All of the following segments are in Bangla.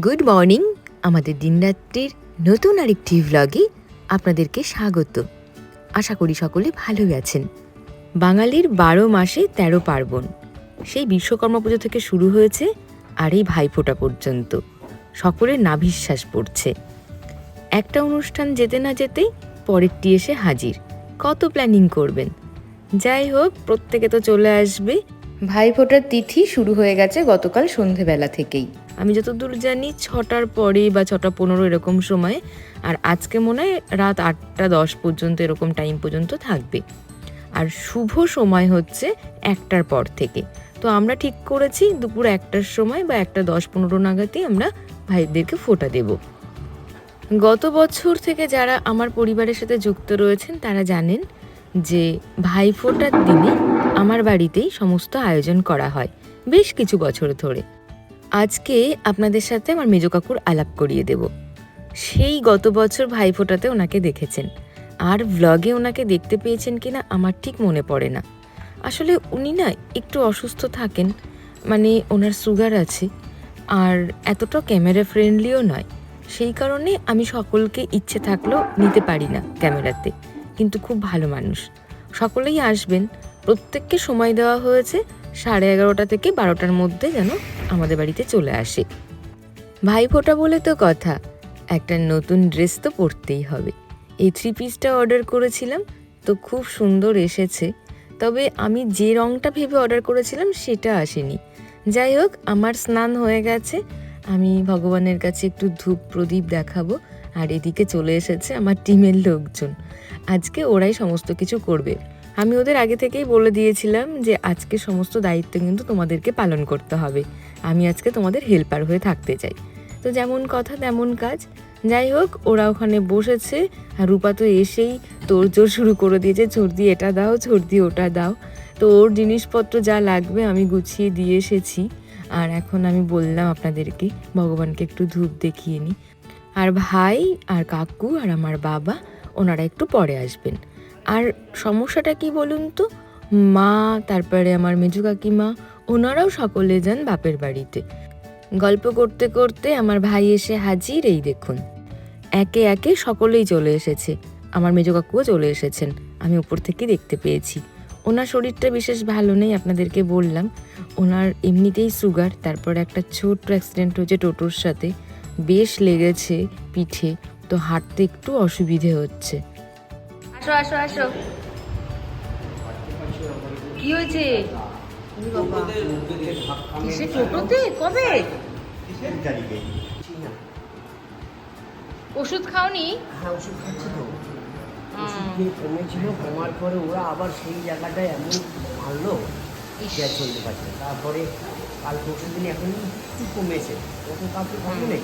গুড মর্নিং আমাদের দিনরাত্রির নতুন আরেকটি ভ্লগে আপনাদেরকে স্বাগত। আশা করি সকলে ভালো আছেন। বাঙালির বারো মাসে তেরো পার্বণ, সেই বিশ্বকর্মা পুজো থেকে শুরু হয়েছে আর এই ভাইফোঁটা পর্যন্ত। সকলের নাভিশ্বাস পড়ছে। একটা অনুষ্ঠান যেতে না যেতেই পরেরটি এসে হাজির। কত প্ল্যানিং করবেন? যাই হোক, প্রত্যেকে তো চলে আসবে। ভাইফোঁটার তিথি শুরু হয়ে গেছে গতকাল সন্ধেবেলা থেকেই। আমি যতদূর জানি ছটার পরে বা ছটা পনেরো এরকম সময়, আর আজকে মনে হয় রাত আটটা দশ পর্যন্ত এরকম টাইম পর্যন্ত থাকবে। আর শুভ সময় হচ্ছে একটার পর থেকে। তো আমরা ঠিক করেছি দুপুর একটার সময় বা একটা দশ পনেরো নাগাদই আমরা ভাইদেরকে ফোঁটা দেব। গত বছর থেকে যারা আমার পরিবারের সাথে যুক্ত রয়েছেন, তারা জানেন যে ভাইফোঁটার দিনে আমার বাড়িতেই সমস্ত আয়োজন করা হয়, বেশ কিছু বছর ধরে। আজকে আপনাদের সাথে আমার মেজ কাকুর আলাপ করিয়ে দেব। সেই গত বছর ভাইফোঁটাতে ওনাকে দেখেছেন। আর ভ্লগে ওনাকে দেখতে পেয়েছেন কিনা আমার ঠিক মনে পড়ে না। আসলে উনি না একটু অসুস্থ থাকেন মানে ওনার সুগার আছে, আর এতটা ক্যামেরা ফ্রেন্ডলিও নয়। সেই কারণে আমি সকলকে ইচ্ছে থাকলেও নিতে পারি না ক্যামেরাতে কিন্তু খুব ভালো মানুষ। সকলেই আসবেন প্রত্যেককে সময় দেওয়া হয়েছে সাড়ে এগারোটা থেকে বারোটার মধ্যে যেন আমাদের বাড়িতে চলে আসে। ভাইফোঁটা বলে তো কথা, একটা নতুন ড্রেস তো পরতেই হবে। এই থ্রি পিসটা অর্ডার করেছিলাম, তো খুব সুন্দর এসেছে। তবে আমি যে রঙটা ভেবে অর্ডার করেছিলাম সেটা আসেনি। যাই হোক, আমার স্নান হয়ে গেছে। আমি ভগবানের কাছে একটু ধূপ প্রদীপ দেখাবো, আর এদিকে চলে এসেছে আমার টিমের লোকজন। আজকে ওরাই সমস্ত কিছু করবে। আমি ওদের আগে থেকেই বলে দিয়েছিলাম যে আজকে সমস্ত দায়িত্ব কিন্তু তোমাদেরকে পালন করতে হবে। আমি আজকে তোমাদের হেল্পার হয়ে থাকতে চাই। তো যেমন কথা, তেমন কাজ। যাই হোক, ওরা ওখানে বসেছে আর রূপা তো এসেই তোর জোর শুরু করে দিয়েছে ছর্দি এটা দাও ছর্দি ওটা দাও। তো ওর জিনিসপত্র যা লাগবে আমি গুছিয়ে দিয়ে এসেছি। আর এখন আমি বললাম আপনাদেরকে, ভগবানকে একটু ধূপ দেখিয়ে নিই আর ভাই, আর কাকু, আর আমার বাবা, ওনারা একটু পরে আসবেন। আর সমস্যাটা কি বলুন তো? মা, তারপরে আমার মেজু কাকিমা, ওনারাও সকলে যান বাপের বাড়িতে। গল্প করতে করতে আমার ভাই এসে হাজির, এই দেখুন। একে একে সকলেই চলে এসেছে। আমার মেজো কাকুও চলে এসেছেন। আমি উপর থেকে দেখতে পেয়েছি। ওনার শরীরটা বিশেষ ভালো নেই, আপনাদেরকে বললাম। ওনার এমনিতেই সুগার, তারপরে একটা ছোট্ট অ্যাক্সিডেন্ট হয়েছে টোটোর সাথে। বেশ লেগেছে পিঠে, তো হাঁটতে একটু অসুবিধে হচ্ছে। আসো আসো আসো। কি হয়েছে? কিসে টোটোতে? কবে? ওষুধ খাওনি? হ্যাঁ ওষুধ খাচ্ছি তো। ওষুধ খেয়ে কমেছিল কমার পরে ওরা আবার সেই জায়গাটায় এমন মারলো আর চলতে পারছে তারপরে কাল পরশু দিন এখন একটু কমেছে। তখন কাউকে ভালো নেই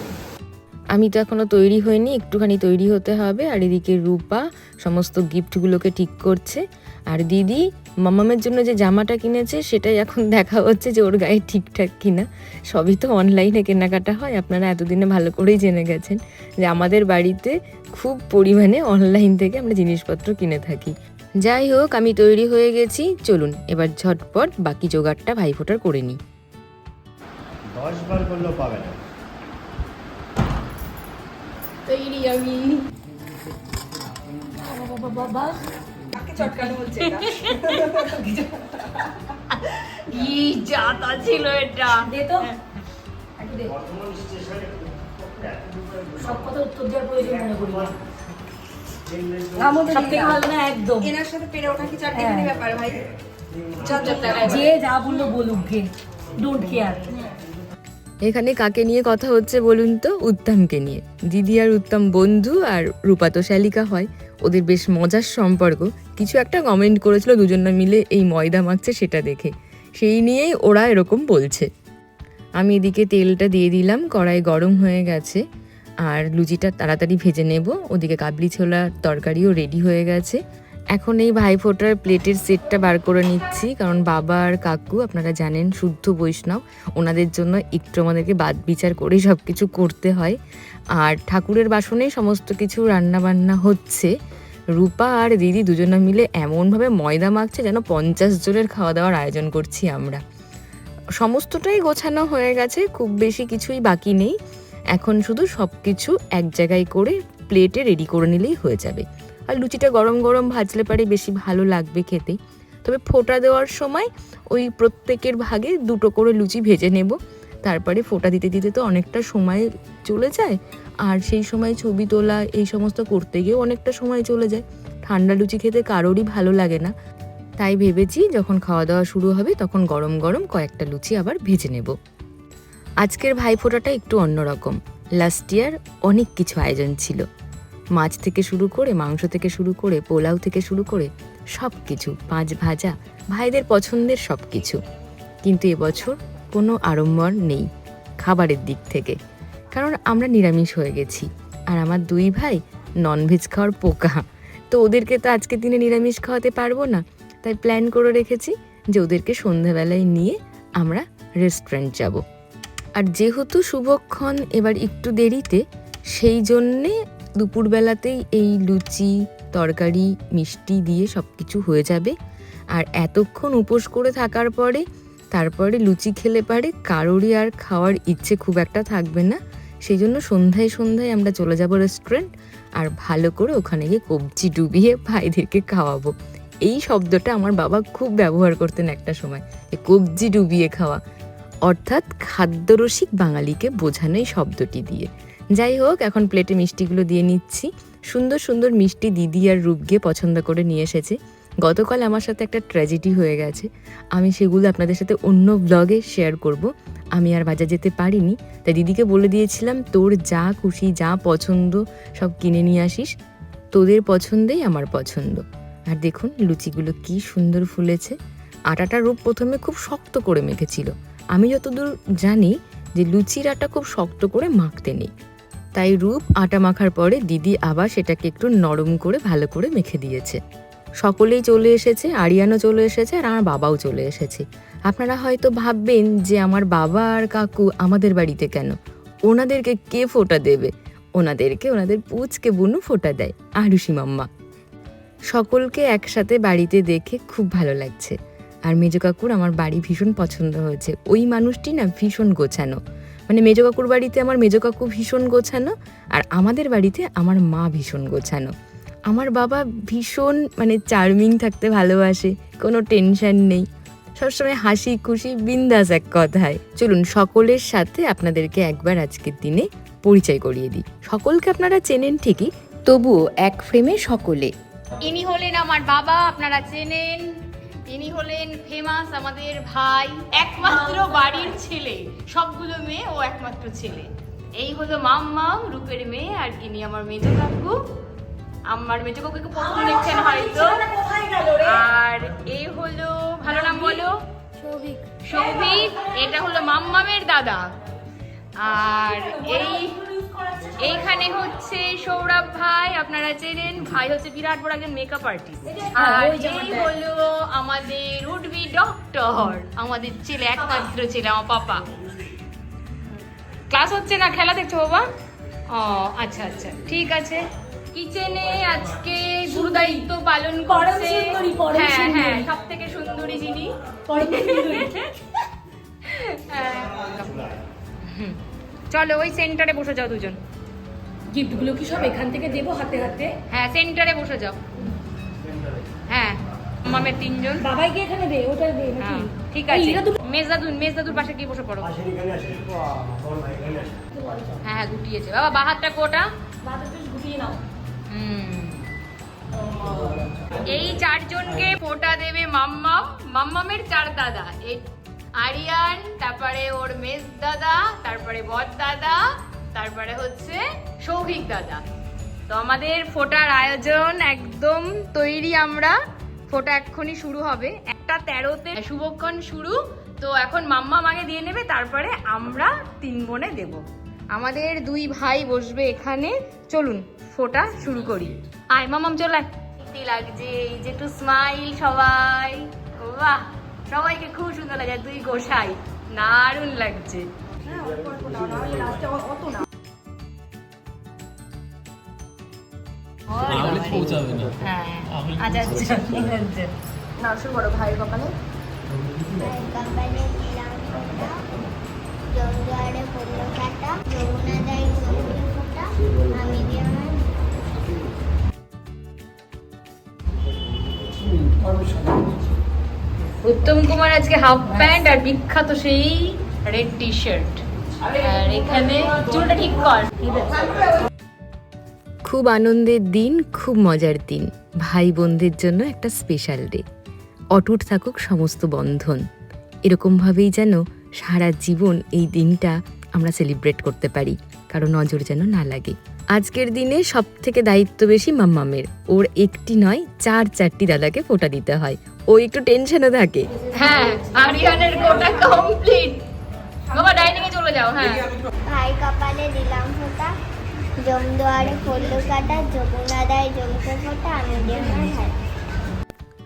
আমি তো এখনও তৈরি হইনি, একটুখানি তৈরি হতে হবে। আর এদিকে রূপা সমস্ত গিফটগুলোকে ঠিক করছে। আর দিদি, মামামের জন্য যে জামাটা কিনেছে, সেটাই এখন দেখা হচ্ছে যে ওর গায়ে ঠিকঠাক কিনা। সবই তো অনলাইনে কেনাকাটা হয়, আপনারা এতদিনে ভালো করেই জেনে গেছেন যে আমাদের বাড়িতে খুব পরিমাণে অনলাইন থেকে আমরা জিনিসপত্র কিনে থাকি। যাই হোক, আমি তৈরি হয়ে গেছি। চলুন, এবার ঝটপট বাকি জোগাড়টা ভাইফোঁটার করে নিই। দশ বার করলেও পাবে না। তৈরি আমি কি জাতা ছিল এটা দে তো সব কথা উত্তর দেওয়ার প্রয়োজন মনে করি এনার সাথে পেরে ওঠা কি হ্যাঁ। ব্যাপার ভাই? যে যা বলল বলুক গে। ডোন্ট কেয়ার এখানে কাকে নিয়ে কথা হচ্ছে বলুন তো? উত্তমকে নিয়ে। দিদি আর উত্তম বন্ধু আর রূপা তো শালিকা হয়। ওদের বেশ মজার সম্পর্ক। কিছু একটা কমেন্ট করেছিল, দুজনে মিলে এই ময়দা মাখছে সেটা দেখে। সেই নিয়েই ওরা এরকম বলছে। আমি এদিকে তেলটা দিয়ে দিলাম, কড়াই গরম হয়ে গেছে। আর লুচিটা তাড়াতাড়ি ভেজে নেব। ওদিকে কাবলি ছোলার তরকারিও রেডি হয়ে গেছে। এখন এই ভাইফোঁটার প্লেটের সেটটা বার করে নিচ্ছি, কারণ বাবা আর কাকু, আপনারা জানেন, শুদ্ধ বৈষ্ণব। ওনাদের জন্য একটু আমাদেরকে বাদ বিচার করেই সব কিছু করতে হয়। আর ঠাকুরের বাসনে সমস্ত কিছু রান্না বান্না হচ্ছে। রূপা আর দিদি দুজনে মিলে এমনভাবে ময়দা মাখছে যেন পঞ্চাশ জনের খাওয়া দাওয়ার আয়োজন করছি আমরা। সমস্তটাই গোছানো হয়ে গেছে, খুব বেশি কিছুই বাকি নেই। এখন শুধু সব কিছু এক জায়গায় করে প্লেটে রেডি করে নিলেই হয়ে যাবে। আর লুচিটা গরম গরম ভাজলে পারে বেশি ভালো লাগবে খেতে। তবে ফোঁটা দেওয়ার সময় ওই প্রত্যেকের ভাগে দুটো করে লুচি ভেজে নেব। তারপরে ফোঁটা দিতে দিতে তো অনেকটা সময় চলে যায়, আর সেই সময় ছবি তোলা, এই সমস্ত করতে গিয়েও অনেকটা সময় চলে যায়। ঠান্ডা লুচি খেতে কারোরই ভালো লাগে না। তাই ভেবেছি যখন খাওয়া দাওয়া শুরু হবে তখন গরম গরম কয়েকটা লুচি আবার ভেজে নেব। আজকের ভাইফোঁটাটা একটু অন্যরকম। লাস্ট ইয়ার অনেক কিছু আয়োজন ছিল। মাছ থেকে শুরু করে, মাংস থেকে শুরু করে, পোলাও থেকে শুরু করে সব কিছু পাঁচ ভাজা, ভাইদের পছন্দের সব কিছু কিন্তু এবছর কোনো আড়ম্বর নেই খাবারের দিক থেকে। কারণ আমরা নিরামিষ হয়ে গেছি। আর আমার দুই ভাই ননভেজ খাওয়ার পোকা। তো ওদেরকে তো আজকে দিনে নিরামিষ খাওয়াতে পারব না। তাই প্ল্যান করে রেখেছি যে ওদেরকে সন্ধ্যাবেলায় নিয়ে আমরা রেস্টুরেন্ট যাব। আর যেহেতু শুভক্ষণ এবার একটু দেরিতে, সেই জন্যে দুপুরবেলাতেই এই লুচি, তরকারি, মিষ্টি দিয়ে সব কিছু হয়ে যাবে। আর এতক্ষণ উপোস করে থাকার পরে, তারপরে লুচি খেলে পারে কারোরই আর খাওয়ার ইচ্ছে খুব একটা থাকবে না। সেই জন্য সন্ধ্যায় সন্ধ্যায় আমরা চলে যাব রেস্টুরেন্ট আর ভালো করে ওখানে গিয়ে কবজি ডুবিয়ে ভাইদেরকে খাওয়াবো। এই শব্দটা আমার বাবা খুব ব্যবহার করতেন একটা সময় কবজি ডুবিয়ে খাওয়া। অর্থাৎ খাদ্যরসিক বাঙালিকে বোঝানো এই শব্দটি দিয়ে। যাই হোক, এখন প্লেটে মিষ্টিগুলো দিয়ে নিচ্ছি। সুন্দর সুন্দর মিষ্টি দিদি আর রূপকে পছন্দ করে নিয়ে এসেছে। গতকাল আমার সাথে একটা ট্র্যাজেডি হয়ে গেছে। আমি সেগুলো আপনাদের সাথে অন্য ব্লগে শেয়ার করব। আমি আর বাজার যেতে পারিনি। তাই দিদিকে বলে দিয়েছিলাম, তোর যা খুশি, যা পছন্দ, সব কিনে নিয়ে আসিস। তোদের পছন্দেই আমার পছন্দ। আর দেখুন, লুচিগুলো কি সুন্দর ফুলেছে। আটাটা রূপ প্রথমে খুব শক্ত করে মেখেছিল। আমি যতদূর জানি যে লুচির আটা খুব শক্ত করে মাখতে নেই। তাই রূপ আটা মাখার পরে দিদি আবার সেটাকে একটু নরম করে, ভালো করে মেখে দিয়েছে। সকলেই চলে এসেছে, আরিয়ানও চলে এসেছে আর আমার বাবাও চলে এসেছে। আপনারা হয়তো ভাববেন যে আমার বাবা আর কাকু আমাদের বাড়িতে কেন? ওনাদেরকে কে ফোঁটা দেবে? ওনাদেরকে, ওনাদের পুচকে বুনু ফোঁটা দেয়, আরুষি মাম্মা। সকলকে একসাথে বাড়িতে দেখে খুব ভালো লাগছে। আর মেজো কাকুর আমার বাড়ি ভীষণ পছন্দ হয়েছে। ওই মানুষটি না ভীষণ গোছানো। মানে মেজো কাকুর বাড়িতে আমার মেজো কাকু ভীষণ গোছানো আর আমাদের বাড়িতে আমার মা ভীষণ গোছানো। আমার বাবা ভীষণ মানে চার্মিং থাকতে ভালোবাসে, কোনো টেনশন নেই। সবসময় হাসি খুশি, বিন্দাস এক কথায়। চলুন সকলের সাথে আপনাদেরকে একবার আজকের দিনে পরিচয় করিয়ে দিই। সকলকে আপনারা চেনেন ঠিকই, তবুও এক ফ্রেমে সকলে। ইনি হলেন আমার বাবা, আপনারা চেনেন ইনি হলেন ফেমাস আমাদের ভাই একমাত্র বাড়ির ছেলে। সবগুলো মেয়ে ও একমাত্র ছেলে। এই হলো মাম্মাম রূপের মেয়ে আর ইনি আমার মেজো কাকু। আমার মেজো কাকুকে প্রথম দেখছেন হয়তো। আর এই হলো ভালো নাম বলো? সৌভিক এটা হলো মাম্মামের দাদা। আর এই এইখানে হচ্ছে সৌরভ ভাই আপনারা চেনেন ভাই হচ্ছে বিরাট বড় একজন মেকআপ আর্টিস্ট আর এই হলো আমাদের উডবি ডক্টর আমাদের ছেলে একমাত্র ছেলে আমার পাপা। ক্লাস হচ্ছে না? খেলা দেখছ বাবা? ও আচ্ছা আচ্ছা। ঠিক আছে। কিচেনে আজকে গুরু দায়িত্ব পালন করছে। হ্যাঁ হ্যাঁ সব থেকে সুন্দরী যিনি। হ্যাঁ। চলো ওই সেন্টারে বসে যাও দুজন। গিফটগুলো কি সব এখান থেকে দেবো হাতে হাতে? হ্যাঁ সেন্টারে বসে যাও। হ্যাঁ মামের তিনজন। বাবাইকে এখানে দে ওটা দে নাকি? হ্যাঁ ঠিক আছে। মেজদাদুন মেজদাদুর পাশে গিয়ে বসে পড়ো। হ্যাঁ হ্যাঁ গুটিয়েছে। বাবা বাহাতটা কোটা? গুটিয়ে নাও। হুম। এই চারজনকে ফোটা দেবে মাম্মাম। মাম্মামের চার দাদা। এই আরিয়ান তারপরে ওর মেজ দাদা তারপরে বদ দাদা তারপরে হচ্ছে সৌভিক দাদা। তো আমাদের ফোটার আয়োজন একদম তৈরি আমরা। ফোটা এক্ষুনি শুরু হবে। একটা তেরোতে শুভক্ষণ শুরু। তো এখন মাম্মা মাকে দিয়ে নেবে, তারপরে আমরা তিন বোনে দেব। আমাদের দুই ভাই বসবে এখানে। চলুন, ফোটা শুরু করি। আয় মামাম চল লাগছে এই যে একটু স্মাইল সবাই। বাহ! সবাইকে খুব সুন্দর লাগে দুই গোসাই। দারুণ লাগছে। পৌঁছাবে না। হ্যাঁ আচ্ছা আচ্ছা। না শুরু করো ভাইয়ের কপালে। আমার উত্তম কুমার আজকে হাফ প্যান্ট আর বিখ্যাত সেই রেড টি শার্ট আর এখানে চুলটা ঠিক কর। খুব আনন্দের দিন খুব মজার দিন। ভাই বোনদের জন্য একটা স্পেশাল ডে অটুট থাকুক সমস্ত বন্ধন। এরকমভাবেই যেন সারা জীবন এই দিনটা আমরা সেলিব্রেট করতে পারি কারও নজর যেন না লাগে। আজকের দিনে সব থেকে দায়িত্ব বেশি মাম্মামের। ওর একটি নয় চার চারটি দাদাকে ফোটা দিতে হয়। ও একটু টেনশনে থাকে। হ্যাঁ আরিয়ানের কোটা কমপ্লিট বাবা ডাইনিং এ চলে যাও হ্যাঁ। ভাই কপালে দিলাম ফোটা। জমদুয়ারে পড়ল কাটা যমুনা দেয় জমকে ফোটা আমি আমার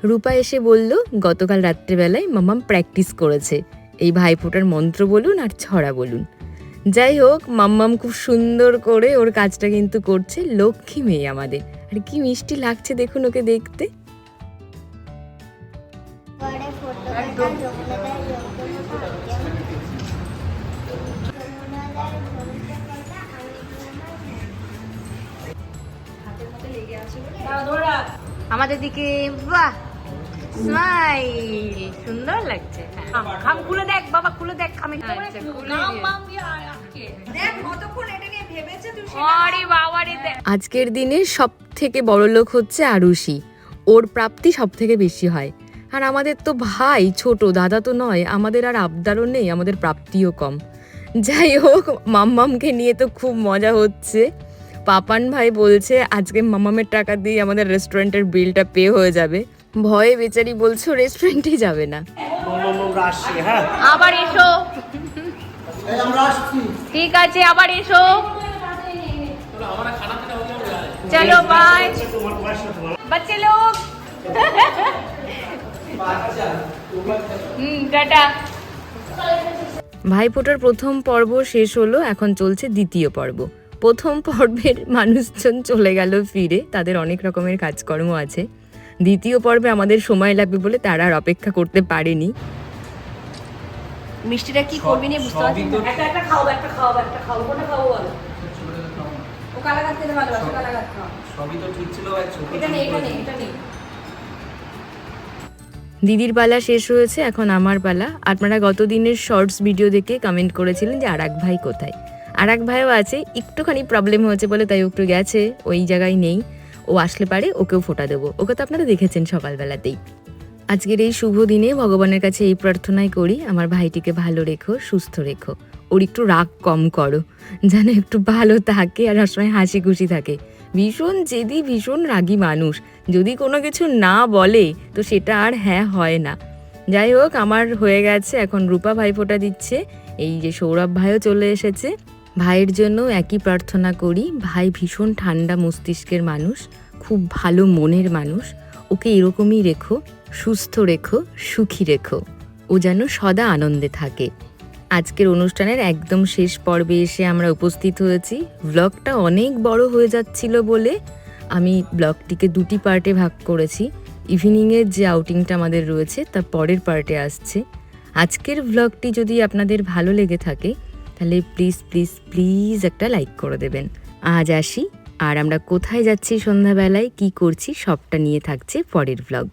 রূপা এসে বলল গতকাল রাত্রেবেলায় মামাম প্র্যাকটিস করেছে। এই ভাইফোঁটার মন্ত্র বলুন আর ছড়া বলুন। যাই হোক মাম্মাম খুব সুন্দর করে ওর কাজটা কিন্তু করছে লক্ষ্মী মেয়ে আমাদের। আর কি মিষ্টি লাগছে দেখুন ওকে দেখতে। আমাদের দিকে বাহ স্মাইল সুন্দর লাগছে হ্যাঁ। খাম খুলে দেখ বাবা খুলে দেখ খামে আচ্ছা, দেখ। আজকের দিনে সব থেকে বড় লোক হচ্ছে আরুষি। ওর প্রাপ্তি সব থেকে বেশি হয়। আর আমাদের তো ভাই ছোট দাদা তো নয় আমাদের আর আবদারও নেই আমাদের প্রাপ্তিও কম। যাই হোক মাম্মামকে নিয়ে তো খুব মজা হচ্ছে। পাপান ভাই বলছে আজকে মামামের টাকা দিয়ে আমাদের রেস্টুরেন্টের বিলটা পে হয়ে যাবে। ভয়ে বেচারি বলছো রেস্টুরেন্টে যাবে না। আবার এসো। ঠিক আছে আবার এসো। চলো বাই লোক। ভাইফোঁটার প্রথম পর্ব শেষ হলো এখন চলছে দ্বিতীয় পর্ব। প্রথম পর্বের মানুষজন চলে গেল ফিরে। তাদের অনেক রকমের কাজকর্ম আছে। দ্বিতীয় পর্বে আমাদের সময় লাগবে বলে তারা আর অপেক্ষা করতে পারেনি। মিষ্টিটা কি করবি নিয়ে বুঝতে পারছি না। একটা একটা খাও একটা খাও একটা খাও কোনটা খাব বলো? ও কালাগাত খেতে ভালোবাসে কালাগাত খাও সবই তো ঠিক ছিল ভাই ছোট এটা নেই এটা নেই এটা নেই। দিদির পালা শেষ হয়েছে এখন আমার পালা। আপনারা গত দিনের শর্টস ভিডিও দেখে কমেন্ট করেছিলেন যে আরাক ভাই কোথায়? আরাক ভাইও আছে, একটুখানি প্রবলেম হয়েছে বলে তাই একটু গেছে, ওই জায়গায় নেই। ও আসলে পারে, ওকেও ফোটা দেবো। ওকে তো আপনারা দেখেছেন সকালবেলাতেই। আজকের এই শুভ দিনে ভগবানের কাছে এই প্রার্থনাই করি, আমার ভাইটিকে ভালো রেখো, সুস্থ রেখো। ওর একটু রাগ কম করো, যেন একটু ভালো থাকে আর সবসময় হাসি খুশি থাকে। ভীষণ জেদি, ভীষণ রাগী মানুষ। যদি কোনো কিছু না বলে, তো সেটা আর হ্যাঁ হয় না। যাই হোক, আমার হয়ে গেছে, এখন রূপা ভাইফোঁটা দিচ্ছে, এই যে সৌরভ ভাইও চলে এসেছে। ভাইয়ের জন্য একই প্রার্থনা করি, ভাই ভীষণ ঠান্ডা মস্তিষ্কের মানুষ, খুব ভালো মনের মানুষ, ওকে এরকমই রেখো, সুস্থ রেখো, সুখী রেখো, ও যেন সদা আনন্দে থাকে। আজকের অনুষ্ঠানের একদম শেষ পর্বে এসে আমরা উপস্থিত হয়েছি। ব্লগটা অনেক বড় হয়ে যাচ্ছিল বলে আমি ব্লগটিকে দুটি পার্টে ভাগ করেছি। ইভিনিংয়ের যে আউটিংটা আমাদের রয়েছে তার পরের পার্টে আসছে। আজকের ব্লগটি যদি আপনাদের ভালো লেগে থাকে তাহলে প্লিজ প্লিজ প্লিজ একটা লাইক করে দেবেন। আজ আসি। আর আমরা কোথায় যাচ্ছি সন্ধ্যাবেলায়, কি করছি, সবটা নিয়ে থাকছে পরের ব্লগ